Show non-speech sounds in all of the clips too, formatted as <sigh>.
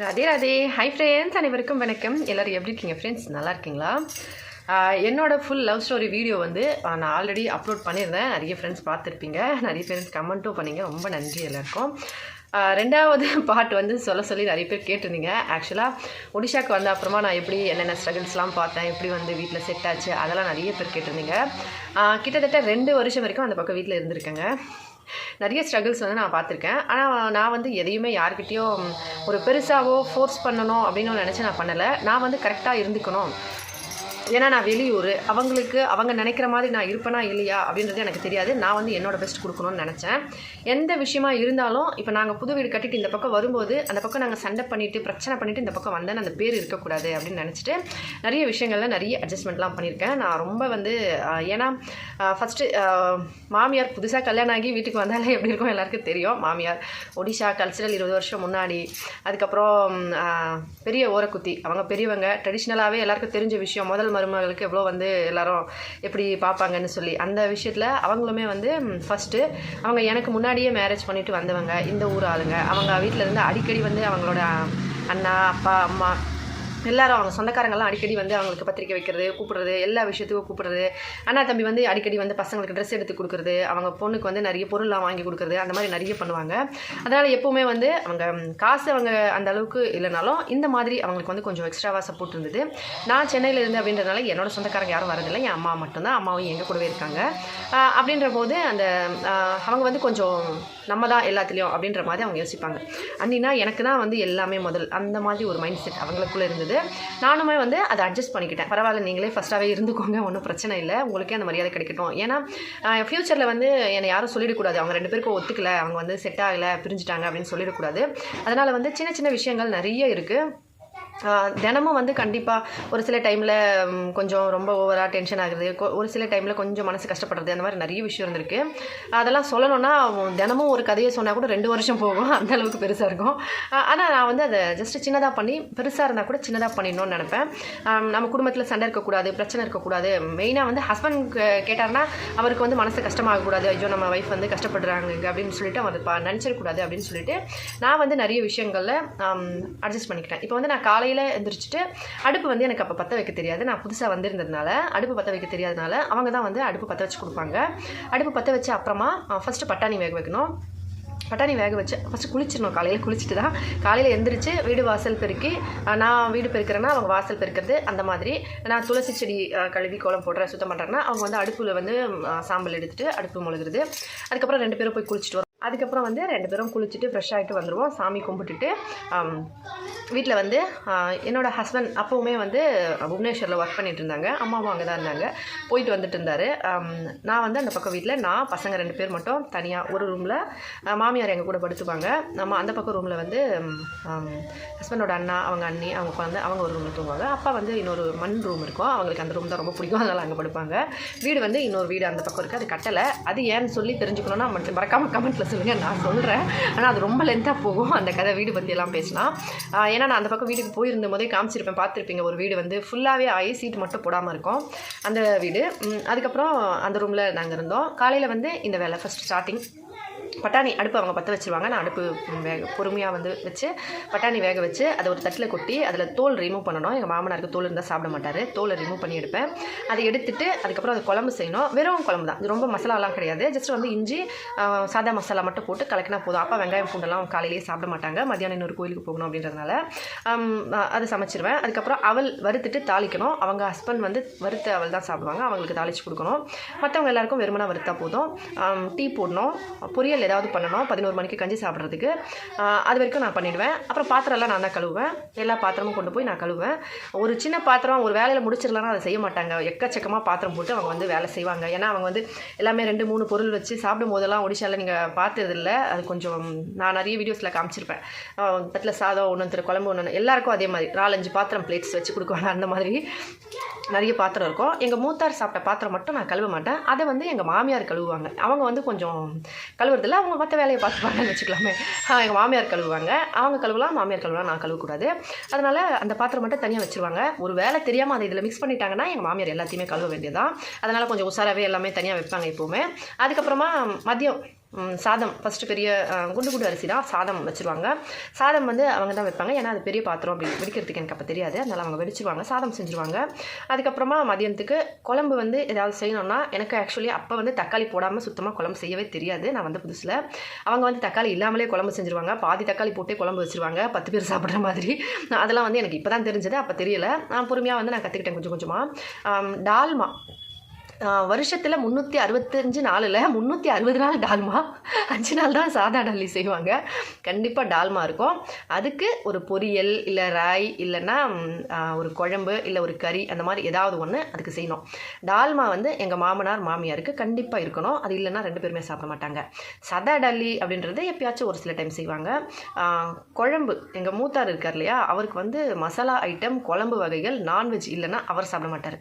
Radhe Radhe. Hi friends அனைவருக்கும் வணக்கம். எல்லோரும் எப்படி இருக்கீங்க ஃப்ரெண்ட்ஸ் நல்லா இருக்கீங்களா? என்னோடய என்னோட ஃபுல் லவ் ஸ்டோரி வீடியோ வந்து நான் ஆல்ரெடி அப்லோட் பண்ணியிருந்தேன். நிறைய ஃப்ரெண்ட்ஸ் பார்த்துருப்பீங்க. நிறைய ஃப்ரெண்ட்ஸ் கமெண்ட்டும் பண்ணீங்க. ரொம்ப நன்றி எல்லாருக்கும். ரெண்டாவது <laughs> பாட்டு வந்து சொல்ல சொல்லி நிறைய பேர் கேட்டிருந்தீங்க. ஆக்சுவலாக ஒடிஷாக்கு வந்த அப்புறமா நான் எப்படி என்னென்ன ஸ்ட்ரகிள்ஸ்லாம் பார்த்தேன். எப்படி வந்து வீட்டில் செட் ஆச்சு? அதெல்லாம் நிறைய பேர் கேட்டிருந்தீங்க. கிட்டத்தட்ட ரெண்டு வருஷம் வரைக்கும் அந்த பக்கம் வீட்டில் இருந்திருக்கேங்க. நிறைய ஸ்ட்ரகிள்ஸ் வந்து நான் பார்த்துருக்கேன். ஆனால் நான் வந்து எதையுமே யார்கிட்டேயும் ஒரு பெருசாகவோ ஃபோர்ஸ் பண்ணணும் அப்படின்னு நினச்சி நான் பண்ணலை. நான் வந்து கரெக்டாக இருந்துக்கணும். ஏன்னா நான் வெளியூர் அவங்களுக்கு அவங்க நினைக்கிற மாதிரி நான் இருப்பேனா இல்லையா அப்படின்றது எனக்கு தெரியாது. நான் வந்து என்னோட பெஸ்ட் கொடுக்கணும்னு நினச்சேன். எந்த விஷயமா இருந்தாலும் இப்போ நாங்கள் புது வீடு கட்டிட்டு இந்த பக்கம் வரும்போது அந்த பக்கம் நாங்கள் சண்டை பண்ணிட்டு பிரச்சனை பண்ணிவிட்டு இந்த பக்கம் வந்தேன் அந்த பேர் இருக்கக்கூடாது அப்படின்னு நினச்சிட்டு நிறைய விஷயங்களில் நிறைய அட்ஜஸ்ட்மெண்ட்லாம் பண்ணியிருக்கேன். நான் ரொம்ப வந்து ஏன்னா ஃபஸ்ட்டு மாமியார் புதுசாக கல்யாணம் ஆகி வீட்டுக்கு வந்தாலே எப்படி இருக்கும் எல்லாருக்கும் தெரியும். மாமியார் ஒடிஷா கல்ச்சரல் இருபது வருஷம் முன்னாடி அதுக்கப்புறம் பெரிய ஓரக்குத்தி. அவங்க பெரியவங்க ட்ரெடிஷ்னலாகவே எல்லாருக்கும் தெரிஞ்ச விஷயம் முதல் மருமகளுக்கு எவ்வளோ வந்து எல்லாரும் எப்படி பார்ப்பாங்கன்னு சொல்லி அந்த விஷயத்தில் அவங்களுமே வந்து ஃபஸ்ட்டு அவங்க எனக்கு முன்னாடியே மேரேஜ் பண்ணிட்டு வந்தவங்க இந்த ஊர் ஆளுங்க. அவங்க வீட்டில் இருந்து அடிக்கடி வந்து அவங்களோட அண்ணா அப்பா அம்மா எல்லாரும் அவங்க சொந்தக்காரங்கெல்லாம் அடிக்கடி வந்து அவங்களுக்கு பத்திரிக்கை வைக்கிறது கூப்பிடுறது எல்லா விஷயத்துக்கும் கூப்பிடுறது. அண்ணா தம்பி வந்து அடிக்கடி வந்து பசங்களுக்கு ட்ரெஸ் எடுத்து கொடுக்குறது அவங்க பொண்ணுக்கு வந்து நிறைய பொருள்லாம் வாங்கி கொடுக்குறது அந்த மாதிரி நிறைய பண்ணுவாங்க. அதனால் எப்போவுமே வந்து அவங்க காசு அவங்க அந்த அளவுக்கு இல்லைனாலும் இந்த மாதிரி அவங்களுக்கு வந்து கொஞ்சம் எக்ஸ்ட்ராவாக சப்போர்ட் இருந்தது. நான் சென்னையில் இருந்து அப்படின்றதுனால என்னோட சொந்தக்காரங்க யாரும் வரதில்லை. என் அம்மா மட்டும்தான் அம்மாவும் எங்கள் கூடவே இருக்காங்க. அப்படின்ற போது அந்த அவங்க வந்து கொஞ்சம் நம்ம தான் எல்லாத்துலேயும் அப்படின்ற மாதிரி அவங்க யோசிப்பாங்க. அன்னினா எனக்கு தான் வந்து எல்லாமே முதல். அந்த மாதிரி ஒரு மைண்ட் செட் அவங்களுக்குள்ளே இருந்தது. நானுமே வந்து அதை அட்ஜஸ்ட் பண்ணிக்கிட்டேன். பரவாயில்ல நீங்களே ஃபஸ்ட்டாகவே இருந்துக்கோங்க ஒன்றும் பிரச்சனை இல்லை. உங்களுக்கே அந்த மரியாதை கிடைக்கட்டும். ஏன்னா ஃப்யூச்சரில் வந்து என்னை யாரும் சொல்லிடக்கூடாது. அவங்க ரெண்டு பேருக்கும் ஒத்துக்கலை. அவங்க வந்து செட் ஆகலை பிரிஞ்சுட்டாங்க அப்படின்னு சொல்லிடக்கூடாது. அதனால் வந்து சின்ன சின்ன விஷயங்கள் நிறைய இருக்குது தினமும் வந்து கண்டிப்பாக ஒரு சில டைமில் கொஞ்சம் ரொம்ப ஓவராக டென்ஷன் ஆகுறது ஒரு சில டைமில் கொஞ்சம் மனசு கஷ்டப்படுறது அந்த மாதிரி நிறைய விஷயம் இருந்திருக்கு. அதெல்லாம் சொல்லணும்னா தினமும் ஒரு கதையை சொன்னால் கூட ரெண்டு வருஷம் போகும். அந்த அளவுக்கு பெருசாக இருக்கும். ஆனால் நான் வந்து அதை ஜஸ்ட் சின்னதாக பண்ணி பெருசாக இருந்தால் கூட சின்னதாக பண்ணிடணும்னு நினைப்பேன். நம்ம குடும்பத்தில் சண்டை இருக்கக்கூடாது பிரச்சனை இருக்கக்கூடாது. மெயினாக வந்து ஹஸ்பண்ட் கேட்டார்னா அவருக்கு வந்து மனசு கஷ்டமாகக்கூடாது. ஐயோ நம்ம ஒய்ஃப் வந்து கஷ்டப்படுறாங்க அப்படின்னு சொல்லிட்டு அவர் பா நினச்சிடக்கூடாது அப்படின்னு சொல்லிட்டு நான் வந்து நிறைய விஷயங்களில் அட்ஜஸ்ட் பண்ணிக்கிட்டேன். இப்போ வந்து நான் காலை காலையில் எழுந்திரிச்சிட்டு அடுப்பு வந்து எனக்கு அப்போ பற்ற வைக்க தெரியாது. நான் புதுசாக வந்திருந்ததுனால அடுப்பு பற்ற வைக்க தெரியாதனால அவங்க தான் வந்து அடுப்பு பற்ற வச்சு கொடுப்பாங்க. அடுப்பு பற்ற வச்ச அப்புறமா ஃபஸ்ட்டு பட்டாணி வேக வைக்கணும். பட்டாணி வேக வச்சு ஃபஸ்ட்டு குளிச்சிடணும். காலையில் குளிச்சுட்டு தான் காலையில் எந்திரிச்சு வீடு வாசல் பெருக்கி நான் வீடு பெருக்கிறேன்னா அவங்க வாசல் பெருக்கிறது அந்த மாதிரி. நான் துளசி செடி கழுவி கோலம் போடுறேன் சுத்தம் பண்ணுறேன்னா அவங்க வந்து அடுப்பில் வந்து சாம்பல் எடுத்துகிட்டு அடுப்பு முழுகிறது. அதுக்கப்புறம் ரெண்டு பேரும் போய் குளிச்சுட்டு அதுக்கப்புறம் வந்து ரெண்டு பேரும் குளிச்சுட்டு ஃப்ரெஷ் ஆகிட்டு வந்துடுவோம் சாமி கும்பிட்டுட்டு um, வீட்டில் வந்து என்னோடய ஹஸ்பண்ட் அப்போவுமே வந்து புவனேஸ்வரில் ஒர்க் பண்ணிட்டு இருந்தாங்க. அம்மாவும் அங்கே தான் இருந்தாங்க. போயிட்டு வந்துட்டு இருந்தார். Um, நான் வந்து அந்த பக்கம் வீட்டில் நான் பசங்க ரெண்டு பேர் மட்டும் தனியாக ஒரு ரூமில் மாமியார் எங்கள் கூட படுத்துப்பாங்க நம்ம அந்த பக்கம் ரூமில் வந்து um, ஹஸ்பண்டோட அண்ணா அவங்க அண்ணி அவங்க குழந்தை அவங்க ஒரு ரூமில் தூங்குவாங்க. அப்பா வந்து இன்னொரு மண் ரூம் இருக்கும். அவங்களுக்கு அந்த ரூம் தான் ரொம்ப பிடிக்கும். அதனால் அங்கே படுப்பாங்க. வீடு வந்து இன்னொரு வீடு அந்த பக்கம் இருக்குது அது கட்டலை. அது ஏன்னு சொல்லி தெரிஞ்சுக்கணும்னா மட்டும் மறக்காமல் கமெண்ட்டில் சொல்லுங்கள் நான் சொல்கிறேன் ஆனால் அது ரொம்ப லென்த்தாக போகும். அந்த கதை வீடு பற்றியெல்லாம் பேசினா. ஏன்னா நான் அந்த பக்கம் வீட்டுக்கு போயிருந்த போதே காமிச்சிருப்பேன் பார்த்துருப்பீங்க. ஒரு வீடு வந்து ஃபுல்லாகவே ஆகி சீட் மட்டும் போடாமல் இருக்கும். அந்த வீடு. அதுக்கப்புறம் அந்த ரூமில் நாங்கள் இருந்தோம். காலையில் வந்து இந்த வேலை ஃபஸ்ட் ஸ்டார்டிங் பட்டாணி அடுப்பு அவங்க பற்ற வச்சுருவாங்க. நான் அடுப்பு வேக பொறுமையாக வந்து வச்சு பட்டாணி வேக வச்சு அதை ஒரு தட்டில் கொட்டி அதில் தோல் ரிமூவ் பண்ணணும். எங்கள் மாமனாருக்கு தோல் இருந்தால் சாப்பிட மாட்டார். தோலை ரிமூவ் பண்ணி எடுப்பேன். அதை எடுத்துட்டு அதுக்கப்புறம் அது குழம்பு செய்யணும். வெறும் குழம்பு தான். இது ரொம்ப மசாலாலாம் கிடையாது. ஜஸ்ட் வந்து இஞ்சி சாதா மசாலா மட்டும் போட்டு கலக்கினா போதும். அப்பா வெங்காயம் பூண்டெல்லாம் காலையிலேயே சாப்பிட மாட்டாங்க. மதியானம் இன்னொரு கோயிலுக்கு போகணும் அப்படின்றதுனால. அதை அது சமைச்சிருவேன். அதுக்கப்புறம் அவள் வறுத்துட்டு தாளிக்கணும். அவங்க ஹஸ்பண்ட் வந்து வறுத்த அவள் தான் சாப்பிடுவாங்க. அவங்களுக்கு தாளிச்சு கொடுக்கணும். மற்றவங்க எல்லாருக்கும் வெறுமனா வறுத்தா போதும். டீ போடணும். பொரியல் ஏதாவது பண்ணணும். பதினோரு மணிக்கு கஞ்சி சாப்பிட்றதுக்கு. அது வரைக்கும் நான் பண்ணிவிடுவேன் அப்புறம் பாத்திரம்லாம் நான் தான் கழுவுவேன். எல்லா பாத்திரமும் கொண்டு போய் நான் கழுவுவேன். ஒரு சின்ன பாத்திரம் ஒரு வேலையில் முடிச்சிடலன்னா அதை செய்ய மாட்டாங்க. எக்கச்சக்கமாக பாத்திரம் போட்டு அவங்க வந்து வேலை செய்வாங்க. ஏன்னா அவங்க வந்து எல்லாமே ரெண்டு மூணு பொருள் வச்சு சாப்பிடும் போதெல்லாம் ஒடிஷாவில் நீங்கள் பார்த்ததில்ல. அது கொஞ்சம் நான் நிறைய வீடியோஸில் காமிச்சிருப்பேன். தட்டில் சாதம் ஒன்று குழம்பு ஒன்று எல்லாருக்கும் அதே மாதிரி. நாலஞ்சு பாத்திரம் பிளேட்ஸ் வச்சு கொடுக்குவாங்க அந்த மாதிரி. நிறைய பாத்திரம் இருக்கும். எங்கள் மூத்தார் சாப்பிட்ட பாத்திரம் மட்டும் நான் கழுவ மாட்டேன். அதை வந்து எங்கள் மாமியார் கழுவுவாங்க. அவங்க வந்து கொஞ்சம் கழுவுறதில்ல. அவங்க மற்ற வேலையை பார்த்துப்பாங்கன்னு வச்சுக்கலாமே. எங்கள் மாமியார் கழுவுவாங்க. அவங்க கழுவலாம் மாமியார் கழுவலாம் நான் கழுவக்கூடாது. அதனால் அந்த பாத்திரம் மட்டும் தனியாக வச்சுருவாங்க. ஒரு வேலை தெரியாமல் அதை இதில் மிக்ஸ் பண்ணிட்டாங்கன்னா எங்கள் மாமியார் எல்லாத்தையுமே கழுவ வேண்டியதான் அதனால் கொஞ்சம் உஷாராகவே எல்லாமே தனியாக வைப்பாங்க எப்போவுமே. அதுக்கப்புறமா மதியம் சாதம். ஃபஸ்ட்டு பெரிய குண்டு குண்டு அரிசி தான் சாதம் வச்சுருவாங்க. சாதம் வந்து அவங்க தான் வைப்பாங்க. ஏன்னா அது பெரிய பாத்திரம் அப்படி வெடிக்கிறதுக்கு எனக்கு அப்போ தெரியாது. அதனால் அவங்க வெடிச்சிருவாங்க. சாதம் செஞ்சுருவாங்க. அதுக்கப்புறமா மதியானத்துக்கு குழம்பு வந்து ஏதாவது செய்யணும்னா எனக்கு ஆக்சுவலி அப்போ வந்து தக்காளி போடாமல் சுத்தமாக குழம்பு செய்யவே தெரியாது. நான் வந்து புதுசில். அவங்க வந்து தக்காளி இல்லாமலே குழம்பு செஞ்சுருவாங்க. பாதி தக்காளி போட்டே குழம்பு வச்சுருவாங்க. பத்து பேர் சாப்பிட்ற மாதிரி. அதெல்லாம் வந்து எனக்கு இப்போ தான் தெரிஞ்சது. அப்போ தெரியல. நான் பொறுமையாக வந்து நான் கற்றுக்கிட்டேன் கொஞ்சம் கொஞ்சமாக டால்மா. வருஷத்தில் முந்நூற்றி அறுபத்தஞ்சு நாளில் முந்நூற்றி அறுபது நாள் டால்மா. அஞ்சு நாள் தான் சாதா டல்லி செய்வாங்க. கண்டிப்பாக டால்மா இருக்கும். அதுக்கு ஒரு பொரியல் இல்லை ராய் இல்லைன்னா ஒரு குழம்பு இல்லை ஒரு கறி அந்த மாதிரி ஏதாவது ஒன்று அதுக்கு செய்யணும். டால்மா வந்து எங்கள் மாமனார் மாமியாருக்கு கண்டிப்பாக இருக்கணும். அது இல்லைன்னா ரெண்டு பேருமே சாப்பிட மாட்டாங்க. சதா டல்லி அப்படின்றது எப்பயாச்சும் ஒரு சில டைம் செய்வாங்க. குழம்பு எங்கள் மூத்தார் இருக்கார் இல்லையா அவருக்கு வந்து மசாலா ஐட்டம் குழம்பு வகைகள் நான்வெஜ் இல்லைன்னா அவர் சாப்பிட மாட்டார்.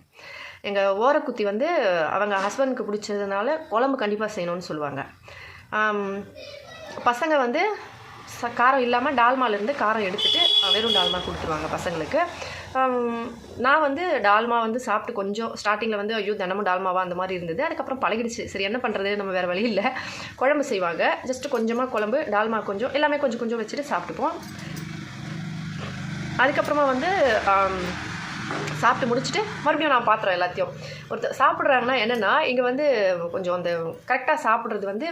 எங்கள் ஓரக்குத்தி வந்து அவங்க ஹஸ்பண்டுக்கு பிடிச்சதுனால குழம்பு கண்டிப்பாக செய்யணும்னு சொல்லுவாங்க. பசங்க வந்து ச காரம் இல்லாமல் டால்மாலேருந்து காரம் எடுத்துகிட்டு வெறும் டால்மா கொடுத்துருவாங்க பசங்களுக்கு. நான் வந்து டால்மா வந்து சாப்பிட்டு கொஞ்சம் ஸ்டார்டிங்கில் வந்து ஐயோ தினமும் டால்மாவா அந்த மாதிரி இருந்தது. அதுக்கப்புறம் பழகிடுச்சு. சரி என்ன பண்ணுறது நம்ம வேறு வழி இல்லை. குழம்பு செய்வாங்க. ஜஸ்ட்டு கொஞ்சமாக குழம்பு டால்மா கொஞ்சம் எல்லாமே கொஞ்சம் கொஞ்சம் வச்சுட்டு சாப்பிட்டுப்போம். அதுக்கப்புறமா வந்து சாப்பிட்டு முடிச்சுட்டு மறுபடியும் நான் பாத்திரம் எல்லாத்தையும். ஒருத்தர் சாப்பிட்றாங்கன்னா என்னென்னா இங்கே வந்து கொஞ்சம் அந்த கரெக்டாக சாப்பிட்றது வந்து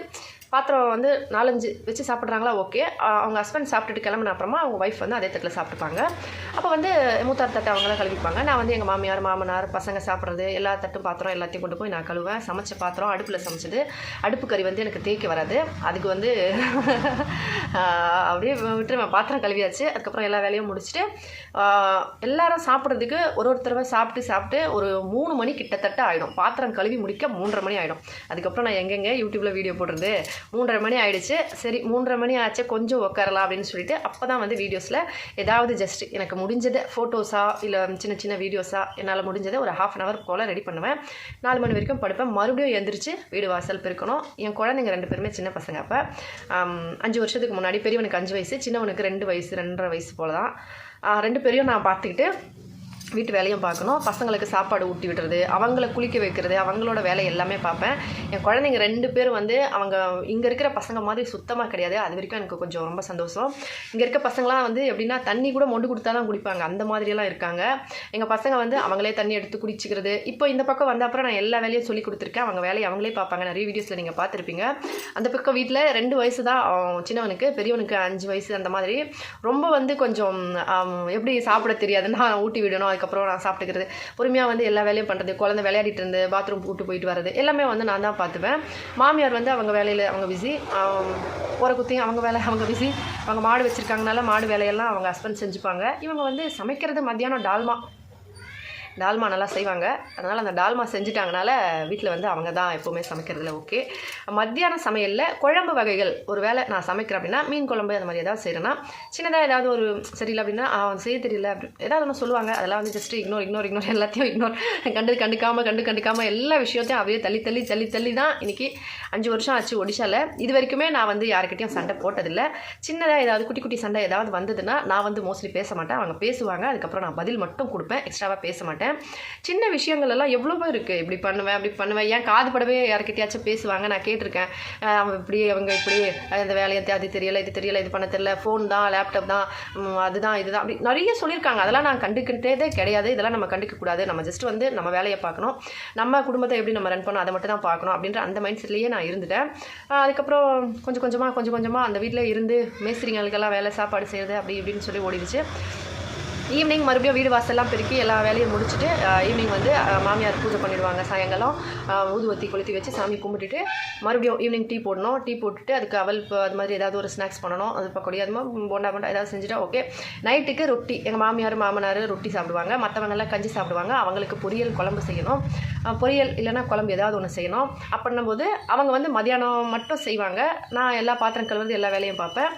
பாத்திரம் வந்து நாலஞ்சு வச்சு சாப்பிட்றாங்களா ஓகே அவங்க ஹஸ்பண்ட் சாப்பிட்டுட்டு கிளம்புன அப்புறமா அவங்க ஒய்ஃப் வந்து அதே தட்டில் சாப்பிட்டுப்பாங்க. அப்போ வந்து மூத்தார் தட்டை அவங்களாம் கழுவிப்பாங்க. நான் வந்து எங்கள் மாமியார் மாமனார் பசங்க சாப்பிட்றது எல்லா தட்டும் பாத்திரம் எல்லாத்தையும் கொண்டு போய் நான் கழுவேன் சமைச்ச பாத்திரம் அடுப்பில் சமைச்சது. அடுப்பு கறி வந்து எனக்கு தேய்க்க வராது. அதுக்கு வந்து அப்படியே விட்டுருவேன். பாத்திரம் கழுவியாச்சு. அதுக்கப்புறம் எல்லா வேலையும் முடிச்சுட்டு எல்லாரும் சாப்பிட்றதுக்கு ஒரு ஒரு தடவை சாப்பிட்டு சாப்பிட்டு ஒரு மூணு மணி கிட்டத்தட்ட ஆகிடும் பாத்திரம் கழுவி முடிக்க மூன்றரை மணி ஆகிடும் அதுக்கப்புறம் நான் எங்கெங்கே யூடியூப்பில் வீடியோ போடுறது? மூன்றரை மணி ஆயிடுச்சு. சரி மூன்றரை மணி ஆச்சு கொஞ்சம் உட்காரலாம் அப்படின்னு சொல்லிட்டு அப்போ தான் வந்து வீடியோஸில் ஏதாவது ஜஸ்ட் எனக்கு முடிஞ்சதை ஃபோட்டோஸா இல்லை சின்ன சின்ன வீடியோஸா என்னால் முடிஞ்சதை ஒரு ஹாஃப் அன் ஹவர் போல் ரெடி பண்ணுவேன். நாலு மணி வரைக்கும் படுப்பேன். மறுபடியும் எந்திரிச்சு வீடு வாசல் பெருக்கணும். என் குழந்தைங்க ரெண்டு பேருமே சின்ன பசங்க அப்போ. அஞ்சு வருஷத்துக்கு முன்னாடி பெரியவனுக்கு அஞ்சு வயசு சின்னவனுக்கு ரெண்டு வயசு ரெண்டரை வயசு போல் தான் ரெண்டு பேரையும் நான் பார்த்துக்கிட்டு வீட்டு வேலையும் பார்க்கணும். பசங்களுக்கு சாப்பாடு ஊட்டி விடுறது அவங்கள குளிக்க வைக்கிறது அவங்களோட வேலை எல்லாமே பார்ப்பேன். என் குழந்தைங்க ரெண்டு பேரும் வந்து அவங்க இங்கே இருக்கிற பசங்க மாதிரி சுத்தமாக கிடையாது. அது வரைக்கும் எனக்கு கொஞ்சம் ரொம்ப சந்தோஷம். இங்கே இருக்க பசங்களாம் வந்து எப்படின்னா தண்ணி கூட மொண்டு கொடுத்தா தான் குடிப்பாங்க அந்த மாதிரியெல்லாம் இருக்காங்க. எங்கள் பசங்க வந்து அவங்களே தண்ணி எடுத்து குடிச்சிக்கிறது. இப்போ இந்த பக்கம் வந்த அப்புறம் நான் எல்லா வேலையும் சொல்லி கொடுத்துருக்கேன். அவங்க வேலையை அவங்களே பார்ப்பாங்க. நிறைய வீடியோஸில் நீங்கள் பார்த்துருப்பீங்க. அந்த பக்கம் வீட்டில் ரெண்டு வயசு தான் அவன் சின்னவனுக்கு பெரியவனுக்கு அஞ்சு வயசு அந்த மாதிரி. ரொம்ப வந்து கொஞ்சம் எப்படி சாப்பிட தெரியாது நான் ஊட்டி விடணும் அதுக்கப்புறம் நான் சாப்பிட்டுக்கிறது. பொறுமையாக வந்து எல்லா வேலையும் பண்ணுறது குழந்தை விளையாடிட்டு இருந்து பாத்ரூம் கூட்டு போயிட்டு வர்றது எல்லாமே வந்து நான் தான் பார்த்துப்பேன். மாமியார் வந்து அவங்க வேலையில் அவங்க பிஸி போகிற குத்தியும் அவங்க வேலை அவங்க பிஸி அவங்க மாடு வச்சுருக்காங்கனால மாடு வேலையெல்லாம் அவங்க ஹஸ்பண்ட் செஞ்சுப்பாங்க. இவங்க வந்து சமைக்கிறது மத்தியானம் டால்மா. டால்மா நல்லா செய்வாங்க. அதனால் அந்த டால்மா செஞ்சுட்டாங்கனால வீட்டில் வந்து அவங்க தான் எப்போவுமே சமைக்கிறதுல ஓகே மத்தியான சமையலில் குழம்பு வகைகள். ஒரு வேளை நான் சமைக்கிறேன் அப்படின்னா மீன் குழம்பு அந்த மாதிரி ஏதாவது செய்கிறேன்னா சின்னதாக ஏதாவது ஒரு சரியில்லை அப்படின்னா அவன் செய்ய தெரியல அப்படி ஏதாவது ஒன்று சொல்லுவாங்க. அதெல்லாம் வந்து ஜஸ்ட் இக்னோர் இக்னோர் இக்னோர் எல்லாத்தையும் இக்னோர் கண்டு கண்டுக்காமல் கண்டு கண்டுக்காமல் எல்லா விஷயத்தையும் அப்படியே தள்ளி தள்ளி தள்ளி தள்ளி தான் இன்றைக்கி அஞ்சு வருஷம் ஆச்சு ஒடிஷாவில் இது வரைக்குமே நான் வந்து யாருக்கிட்டையும் சண்டை போட்டதில்லை. சின்னதாக ஏதாவது குட்டி குட்டி சண்டை ஏதாவது வந்ததுன்னா நான் வந்து மோஸ்ட்லி பேச மாட்டேன். அவங்க பேசுவாங்க. அதுக்கப்புறம் நான் பதில் மட்டும் கொடுப்பேன். எக்ஸ்ட்ராவாக பேச மாட்டேன். சின்ன விஷயங்கள் எல்லாம் எவ்வளவோ இருக்குது இப்படி பண்ணுவேன் அப்படி பண்ணுவேன். ஏன் காது படவே யார்கிட்டயாச்சும் பேசுவாங்க? நான் கேட்டிருக்கேன். அவன் இப்படி அவங்க இப்படி இந்த வேலையை அது தெரியலை இது தெரியலை இது பண்ண தெரியல. ஃபோன் தான் லேப்டாப் தான் அதுதான் இதுதான். அப்படி நிறைய சொல்லியிருக்காங்க. அதெல்லாம் நான் கண்டுக்கிட்டதே கிடையாது. இதெல்லாம் நம்ம கண்டுக்கக்கூடாது நம்ம ஜஸ்ட் வந்து நம்ம வேலையை பார்க்கணும். நம்ம குடும்பத்தை எப்படி நம்ம ரன் பண்ணணும் அதை மட்டும் தான் பார்க்கணும் அப்படின்ற அந்த மைண்ட் செட்லேயே நான் இருந்துட்டேன். அதுக்கப்புறம் கொஞ்சம் கொஞ்சமாக கொஞ்சம் கொஞ்சமாக அந்த வீட்டில் இருந்து மேஸ்திரிங்களுக்கெல்லாம் வேலை சாப்பாடு செய்கிறது அப்படி இப்படின்னு சொல்லி ஓடிடுச்சு. ஈவினிங் மறுபடியும் வீடு வாசல்லாம் பெருக்கி எல்லா வேலையும் முடிச்சுட்டு ஈவினிங் வந்து மாமியார் பூஜை பண்ணிடுவாங்க. சாயங்காலம் ஊதுவத்தி கொளுத்தி வச்சு சாமி கும்பிட்டுட்டு மறுபடியும் ஈவினிங் டீ போடணும். டீ போட்டுட்டு அதுக்கு அவல் அது மாதிரி ஏதாவது ஒரு ஸ்நாக்ஸ் பண்ணணும். அது பக்கோடி அது மாதிரி போண்டா போண்டா ஏதாவது செஞ்சுட்டா ஓகே நைட்டுக்கு ரொட்டி எங்கள் மாமியார் மாமனார் ரொட்டி சாப்பிடுவாங்க. மற்றவங்கெல்லாம் கஞ்சி சாப்பிடுவாங்க. அவங்களுக்கு பொரியல் குழம்பு செய்யணும். பொரியல் இல்லைன்னா குழம்பு ஏதாவது ஒன்று செய்யணும். அப்படின்னும் போது அவங்க வந்து மதியானம் மட்டும் செய்வாங்க. நான் எல்லா பாத்திரம் கழுவுறது எல்லா வேலையும் பார்ப்பேன்.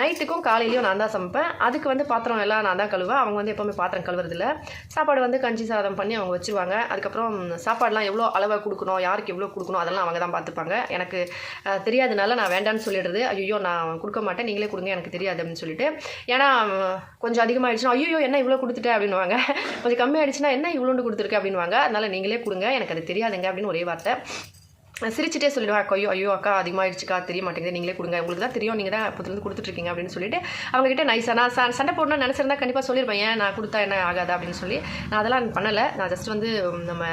நைட்டுக்கும் காலையிலையும் நான் தான் சமைப்பேன். அதுக்கு வந்து பாத்திரம் எல்லாம் நான் தான் கழுவேன் அவங்க வந்து எப்போவுமே பாத்திரம் கழுவுறதில்ல. சாப்பாடு வந்து கஞ்சி சாதம் பண்ணி அவங்க வச்சுருவாங்க. அதுக்கப்புறம் சாப்பாடுலாம் எவ்வளோ அளவாக கொடுக்கணும் யாருக்கு எவ்வளோ கொடுக்கணும் அதெல்லாம் அவங்க தான் பார்த்துப்பாங்க. எனக்கு அஹ், தெரியாதனால நான் வேண்டான்னு சொல்லிடுறது. ஐயோ நான் கொடுக்க மாட்டேன். நீங்களே கொடுங்க எனக்கு தெரியாது அப்படின்னு சொல்லிட்டு. ஏன்னா கொஞ்சம் அதிகமாகிடுச்சுன்னா ஐயோ என்ன இவ்வளோ கொடுத்துட்டேன் அப்படின்னுவாங்க. கொஞ்சம் கம்மியாயிடுச்சுன்னா என்ன இவ்வளோண்டு கொடுத்துருக்கு? அப்படின்வாங்க அதனால் நீங்களே கொடுங்க. எனக்கு அது தெரியாதுங்க அப்படின்னு ஒரே வார்த்தை. சிரிச்சிட்டே சொல்லிடுவேன் அக்கா ஐயோ ஐயோ அக்கா அதிகமாகிடுச்சுக்கா தெரிய மாட்டேங்குது நீங்களே கொடுங்க. உங்களுக்கு தான் தெரியும் நீங்கள் தான் புதுலேருந்து கொடுத்துட்ருக்கீங்க அப்படின்னு சொல்லிட்டு அவங்ககிட்ட நைஸாக நான் ச- சண்டை போடணும்னு நினச்சிருந்தா கண்டிப்பாக சொல்லியிருப்பேன் ஏன் நான் கொடுத்தா என்ன ஆகாது? அப்படின்னு சொல்லி நான் அதெல்லாம் பண்ணலை. நான் ஜஸ்ட் வந்து நம்ம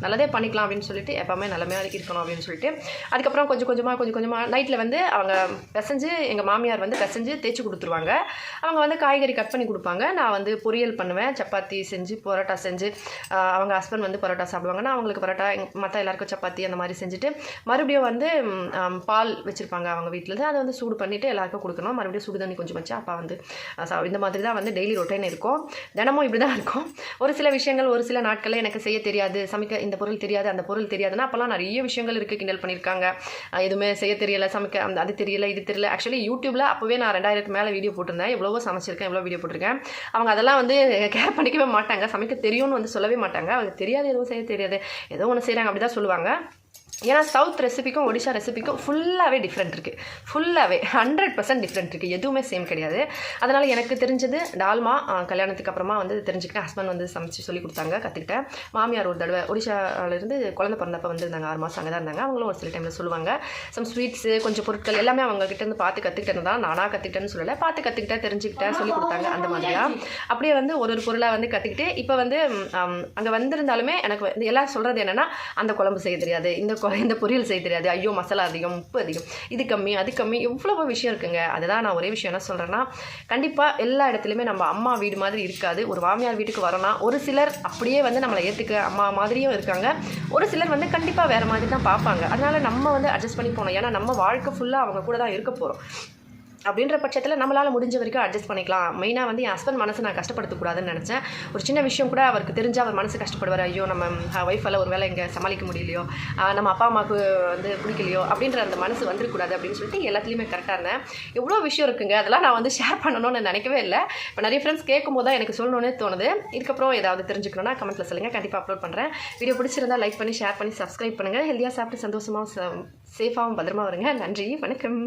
நல்லதே பண்ணிக்கலாம் அப்படின்னு சொல்லிட்டு எப்போவுமே நல்லமையாக இருக்கணும் அப்படின்னு சொல்லிட்டு. அதுக்கப்புறம் கொஞ்சம் கொஞ்சமாக கொஞ்சம் கொஞ்சமாக நைட்டில் வந்து அவங்க பிசைஞ்சு எங்கள் மாமியார் வந்து பிசைஞ்சு தேய்ச்சி கொடுத்துருவாங்க. அவங்க வந்து காய்கறி கட் பண்ணி கொடுப்பாங்க. நான் வந்து பொரியல் பண்ணுவேன். சப்பாத்தி செஞ்சு பரோட்டா செஞ்சு அவங்க ஹஸ்பண்ட் வந்து பரோட்டா சாப்பிடுவாங்கன்னா அவங்களுக்கு பரோட்டா மற்ற எல்லாருக்கும் சப்பாத்தி அந்த மாதிரி செஞ்சுட்டு மறுபடியும் வந்து பால் வச்சுருப்பாங்க அவங்க வீட்டில் அதை வந்து சூடு பண்ணிவிட்டு எல்லாருக்கும் கொடுக்கணும். மறுபடியும் சுடு தண்ணி கொஞ்சம் வச்சு அப்பா வந்து சா- இந்த மாதிரி தான் வந்து டெய்லி ரொட்டைன் இருக்கும். தினமும் இப்படி தான் இருக்கும். ஒரு சில விஷயங்கள் ஒரு சில நாட்களில் எனக்கு செய்ய தெரியாது. சமைக்க இந்த பொருள் தெரியாது அந்த பொருள் தெரியாதுன்னா அப்போல்லாம் நிறைய விஷயங்கள் இருக்குது கிண்டல் பண்ணியிருக்காங்க எதுவுமே செய்ய தெரியல சமைக்க அந்த அது தெரியல இது தெரியல. ஆக்சுவலி யூடியூப்பில் அப்போவே நான் ரெண்டாயிரத்துக்கு மேலே வீடியோ போட்டிருந்தேன். எவ்வளவோ சமைச்சிருக்கேன் எவ்வளோ வீடியோ போட்டிருக்கேன். அவங்க அதெல்லாம் வந்து கேர் பண்ணிக்கவே மாட்டாங்க. சமைக்க தெரியும்னு வந்து சொல்லவே மாட்டாங்க. அவங்க தெரியாது எதுவும் செய்ய தெரியாது. ஏதோ ஒன்று செய்கிறாங்க அப்படி தான் சொல்லுவாங்க. ஏன்னா சவுத் ரெசிபிக்கும் ஒடிஷா ரெசிபிக்கும் ஃபுல்லாகவே டிஃப்ரெண்ட் இருக்குது ஃபுல்லாகவே ஹண்ட்ரட் பர்சன்ட் டிஃப்ரெண்ட் இருக்குது எதுவுமே சேம் கிடையாது. அதனால் எனக்கு தெரிஞ்சது டால்மா கல்யாணத்துக்கு அப்புறமா வந்து தெரிஞ்சுக்கிட்டேன். ஹஸ்பண்ட் வந்து சமைச்சு சொல்லி கொடுத்தாங்க கற்றுக்கிட்டேன் மாமியார் ஒரு தடவை ஒடிஷாவிலேருந்து குழந்தை பிறந்தப்ப வந்திருந்தாங்க. ஆறு மாதம் அங்கே தான் இருந்தாங்க. அவங்களும் ஒரு சில டைமில் சொல்லுவாங்க சம் ஸ்வீட்ஸு கொஞ்சம் பொருட்கள் எல்லாமே அவங்கக்கிட்டேருந்து இருந்து பார்த்து கற்றுக்கிட்டேன் தான். நானாக கற்றுக்கிட்டேன்னு சொல்லலை. பார்த்து கற்றுக்கிட்டேன் தெரிஞ்சுக்கிட்டேன் சொல்லி கொடுத்தாங்க அந்த மாதிரியாக அப்படியே வந்து ஒரு ஒரு பொருளாக வந்து கற்றுக்கிட்டு இப்போ வந்து அங்கே வந்திருந்தாலுமே எனக்கு வந்து எல்லாம் சொல்கிறது என்னென்னா அந்த குழம்பு செய்ய தெரியாது. இந்த கொ- இந்த பொரியல் செய்ய தெரியாது. ஐயோ மசாலா அதிகம் உப்பு அதிகம். இது கம்மி அது கம்மி. எவ்வளவோ விஷயம் இருக்குங்க. அதுதான் நான் ஒரே விஷயம் என்ன சொல்கிறேன்னா கண்டிப்பாக எல்லா இடத்துலையுமே நம்ம அம்மா வீடு மாதிரி இருக்காது. ஒரு மாமியார் வீட்டுக்கு வரோன்னா ஒரு சிலர் அப்படியே வந்து நம்மளை ஏற்றுக்க அம்மா மாதிரியும் இருக்காங்க. ஒரு சிலர் வந்து கண்டிப்பாக வேறு மாதிரி தான் பார்ப்பாங்க. அதனால் நம்ம வந்து அட்ஜஸ்ட் பண்ணி போகணும். ஏன்னா நம்ம வாழ்க்கை ஃபுல்லாக அவங்க கூட தான் இருக்க போகிறோம் அப்படின்ற பட்சத்தில் நம்மளால் முடிஞ்ச வரைக்கும் அட்ஜஸ்ட் பண்ணிக்கலாம். மெயினாக வந்து என் ஹஸ்பண்ட் மனசை நான் கஷ்டப்படுத்தக்கூடாதுன்னு நினச்சேன். ஒரு சின்ன விஷயம் கூட அவருக்கு தெரிஞ்சு அவர் மனசு கஷ்டப்படுவார். ஐயோ நம்ம ஒய்ஃபால் ஒரு வேளை இங்கே சமாளிக்க முடியலையோ நம்ம அப்பா அம்மாவுக்கு வந்து பிடிக்கலையோ அப்படின்ற அந்த மனசு வந்துடக்கூடாது அப்படின்னு சொல்லிட்டு எல்லாத்துலேயுமே கரெக்டாக இருந்தேன். எவ்வளோ விஷயம் இருக்குங்க. அதெல்லாம் நான் வந்து ஷேர் பண்ணணும்னு நினைக்கவே இல்லை. இப்போ நிறைய ஃப்ரெண்ட்ஸ் கேட்கும்போது தான் எனக்கு சொல்லணும்னே தோணுது. இதுக்கப்புறம் ஏதாவது தெரிஞ்சுக்கணும்னா கமெண்ட்டில் சொல்லுங்கள் கண்டிப்பாக அப்லோட் பண்ணுறேன் வீடியோ பிடிச்சிருந்தா லைக் பண்ணி ஷேர் பண்ணி சப்ஸ்கிரைப் பண்ணுங்கள் ஹெல்த்தியாக சாப்பிட்டு சந்தோஷமாக சேஃபாகவும் பத்திரமா வருங்க நன்றி. வணக்கம்.